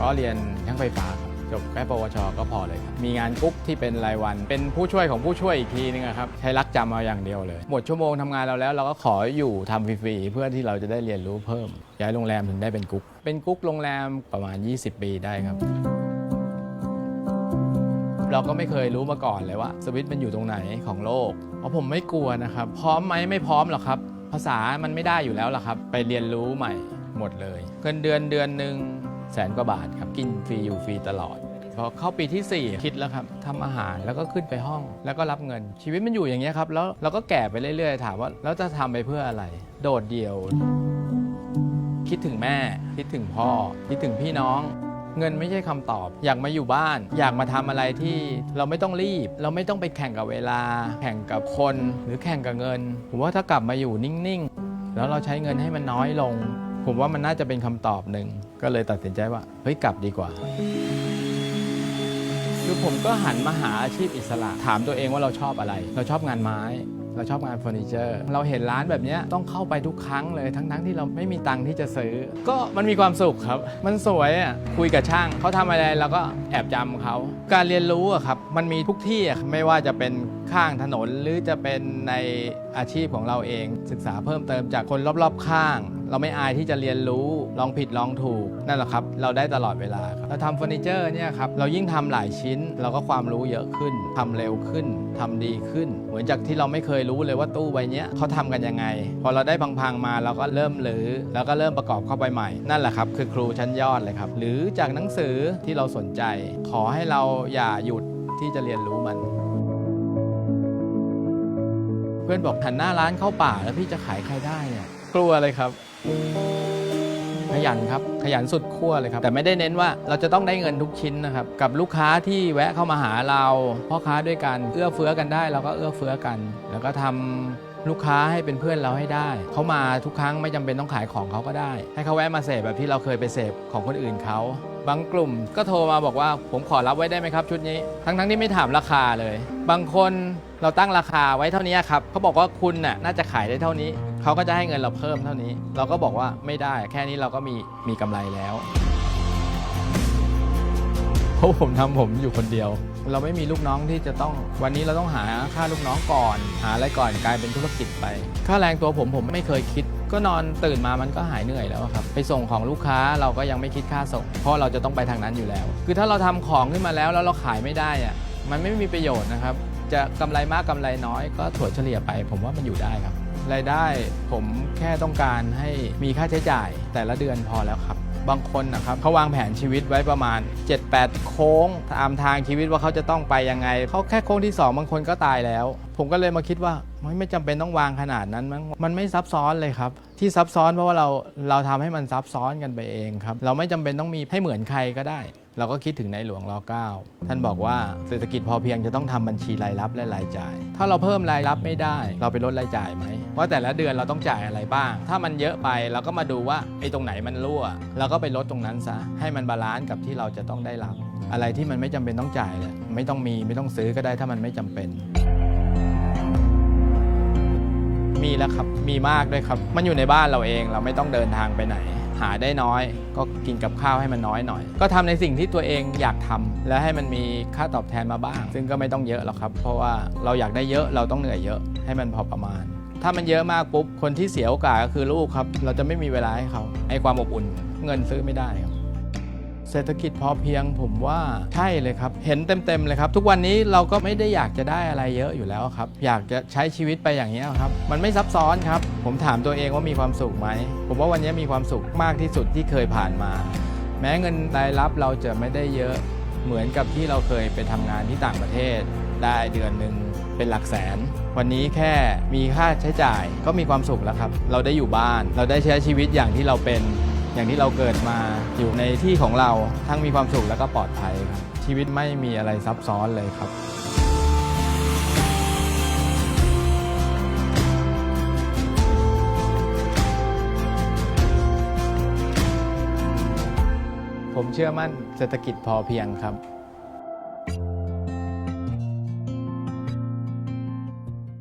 ก็เรียนช่างไฟฟ้าครับจบแค่ปวช ก็พอเลยครับ มีงานกุ๊กที่เป็นรายวัน เป็นผู้ช่วยของผู้ช่วยอีกทีนึงครับ ใช้รักจำเอาอย่างเดียวเลย หมดชั่วโมงทำงานเราแล้ว เราก็ขออยู่ทำฟรีๆ เพื่อที่เราจะได้เรียนรู้เพิ่ม ย้ายโรงแรมถึงได้เป็นกุ๊ก เป็นกุ๊กโรงแรมประมาณ 20 ปีได้ครับ เราก็ไม่เคยรู้มาก่อนเลยว่า สวิตช์มันอยู่ตรงไหนของโลก เพราะผมไม่กลัวนะครับ พร้อมไหมไม่พร้อมหรอกครับ ภาษามันไม่ได้อยู่แล้วล่ะครับ ไปเรียนรู้ใหม่หมดเลย เงินเดือนเดือนหนึ่ง แสนกว่าบาทครับ กินฟรีอยู่ฟรีตลอด พอเข้าปีที่ 4 คิดแล้วครับทำอาหารแล้วก็ขึ้นไปห้องแล้วก็รับเงิน ชีวิตมันอยู่อย่างเงี้ยครับ แล้วเราก็แก่ไปเรื่อย ๆ ถามว่าแล้วจะทำไปเพื่ออะไร โดดเดี่ยว คิดถึงแม่ คิดถึงพ่อ คิดถึงพี่น้องเงินไม่ใช่คำตอบ อยากมาอยู่บ้าน อยากมาทำอะไรที่เราไม่ต้องรีบ เราไม่ต้องไปแข่งกับเวลา แข่งกับคนหรือแข่งกับเงิน ผมว่าถ้ากลับมาอยู่นิ่ง ๆ แล้วเราใช้เงินให้มันน้อยลง ผมว่ามันน่าจะเป็นคำตอบหนึ่งก็เลยตัดสินใจว่าเฮ้ยกลับดีกว่าคือผมก็หันมาหาอาชีพอิสระ ถามตัวเองว่าเราชอบอะไร เราชอบงานไม้ เราชอบงานเฟอร์นิเจอร์ เราเห็นร้านแบบนี้ต้องเข้าไปทุกครั้งเลยทั้งๆที่เราไม่มีตังค์ที่จะซื้อ ก็มันมีความสุขครับ มันสวยอะคุยกับช่าง เขาทำอะไรเราก็แอบจำเขา การเรียนรู้อะครับมันมีทุกที่อะไม่ว่าจะเป็นข้างถนนหรือจะเป็นในอาชีพของเราเอง ศึกษาเพิ่มเติมจากคนรอบๆข้าง เราไม่อายที่จะเรียนรู้ลองผิดลองถูกนั่นแหละครับ เราได้ตลอดเวลาครับเราทำเฟอร์นิเจอร์เนี่ยครับเรายิ่งทำหลายชิ้น เราก็ความรู้เยอะขึ้นทำเร็วขึ้นทำดีขึ้น เหมือนจากที่เราไม่เคยรู้เลยว่าตู้ใบนี้เขาทำกันยังไง พอเราได้พังๆมาเราก็เริ่มหรือ แล้วก็เริ่มประกอบเข้าไปใหม่ นั่นแหละครับคือครูชั้นยอดเลยครับ หรือจากหนังสือที่เราสนใจ ขอให้เราอย่าหยุดที่จะเรียนรู้มันเพื่อนบอกหันหน้าร้านเข้าป่าแล้วพี่จะขายใครได้เนี่ยกลัวเลยครับ ขยันครับขยันสุดขั้วเลยครับ แต่ไม่ได้เน้นว่าเราจะต้องได้เงินทุกชิ้นนะครับ กับลูกค้าที่แวะเข้ามาหาเราพ่อค้าด้วยกันเอื้อเฟื้อกันได้เราก็เอื้อเฟื้อกัน แล้วก็ทำลูกค้าให้เป็นเพื่อนเราให้ได้ เขามาทุกครั้งไม่จำเป็นต้องขายของเขาก็ได้ ให้เขาแวะมาเสพแบบที่เราเคยไปเสพของคนอื่นเขา บางกลุ่มก็โทรมาบอกว่าผมขอรับไว้ได้ไหมครับ ชุดนี้ ทั้งๆที่ไม่ถามราคาเลย บางคนเราตั้งราคาไว้เท่านี้ครับเขาบอกว่าคุณน่ะน่าจะขายได้เท่านี้ เขาก็จะให้เงินเราเพิ่มเท่านี้ เราก็บอกว่าไม่ได้ แค่นี้เราก็มีมีกำไรแล้วเพราะผมทำผมอยู่คนเดียว เราไม่มีลูกน้องที่จะต้อง วันนี้เราต้องหาค่าลูกน้องก่อน หาอะไรก่อนกลายเป็นธุรกิจไป ค่าแรงตัวผมผมไม่เคยคิด ก็นอนตื่นมามันก็หายเหนื่อยแล้วครับ ไปส่งของลูกค้าเราก็ยังไม่คิดค่าส่ง เพราะเราจะต้องไปทางนั้นอยู่แล้ว คือถ้าเราทำของขึ้นมาแล้วแล้วเราขายไม่ได้อะมันไม่มีประโยชน์นะครับ จะกำไรมากกำไรน้อยก็ถั่วเฉลี่ยไป ผมว่ามันอยู่ได้ครับรายได้ผมแค่ต้องการให้มีค่าใช้จ่ายแต่ละเดือนพอแล้วครับ บางคนนะครับเขาวางแผนชีวิตไว้ประมาณ 7-8 โค้งตามทางชีวิตว่าเขาจะต้องไปยังไงเขาแค่โค้งที่ 2 บางคนก็ตายแล้ว ผมก็เลยมาคิดว่ามันไม่จำเป็นต้องวางขนาดนั้นมั้งมันไม่ซับซ้อนเลยครับ ที่ซับซ้อนเพราะว่าเราเราทำให้มันซับซ้อนกันไปเองครับ เราไม่จำเป็นต้องมีให้เหมือนใครก็ได้ เราก็คิดถึงในหลวงรอ9ท่านบอกว่าเศรษฐกิจพอเพียงจะต้องทำบัญชีรายรับและรายจ่าย ถ้าเราเพิ่มรายรับไม่ได้ เราไปลดรายจ่ายไหม ว่าแต่ละเดือนเราต้องจ่ายอะไรบ้าง ถ้ามันเยอะไปเราก็มาดูว่าไอ้ตรงไหนมันรั่วเราก็ไปลดตรงนั้นซะให้มันบาลานซ์กับที่เราจะต้องได้รับ อะไรที่มันไม่จำเป็นต้องจ่ายเลยไม่ต้องมีไม่ต้องซื้อก็ได้ถ้ามันไม่จำเป็น มีแล้วครับมีมากด้วยครับ มันอยู่ในบ้านเราเองเราไม่ต้องเดินทางไปไหน หาได้น้อย ก็กินกับข้าวให้มันน้อยหน่อย ก็ทำในสิ่งที่ตัวเองอยากทำและให้มันมีค่าตอบแทนมาบ้าง ซึ่งก็ไม่ต้องเยอะหรอกครับ เพราะว่าเราอยากได้เยอะเราต้องเหนื่อยเยอะ ให้มันพอประมาณ ถ้ามันเยอะมากปุ๊บ คนที่เสียโอกาสก็คือลูกครับ เราจะไม่มีเวลาให้เขาไอ้ความอบอุ่น เงินซื้อไม่ได้ครับ เศรษฐกิจพอเพียงผมว่าใช่เลยครับ เห็นเต็มๆเลยครับ ทุกวันนี้เราก็ไม่ได้อยากจะได้อะไรเยอะอยู่แล้วครับ อยากจะใช้ชีวิตไปอย่างนี้ครับ มันไม่ซับซ้อนครับ ผมถามตัวเองว่ามีความสุขไหม ผมว่าวันนี้มีความสุขมากที่สุดที่เคยผ่านมา แม้เงินรายรับเราจะไม่ได้เยอะเหมือนกับที่เราเคยไปทำงานที่ต่างประเทศ ได้เดือนหนึ่งเป็นหลักแสน วันนี้แค่มีค่าใช้จ่ายก็มีความสุขแล้วครับ เราได้อยู่บ้าน เราได้ใช้ชีวิตอย่างที่เราเป็น อย่างที่เราเกิดมาอยู่ในที่ของเราทั้งมีความสุขและก็ปลอดภัยครับ ชีวิตไม่มีอะไรซับซ้อนเลยครับผมเชื่อมั่นเศรษฐกิจพอเพียงครับ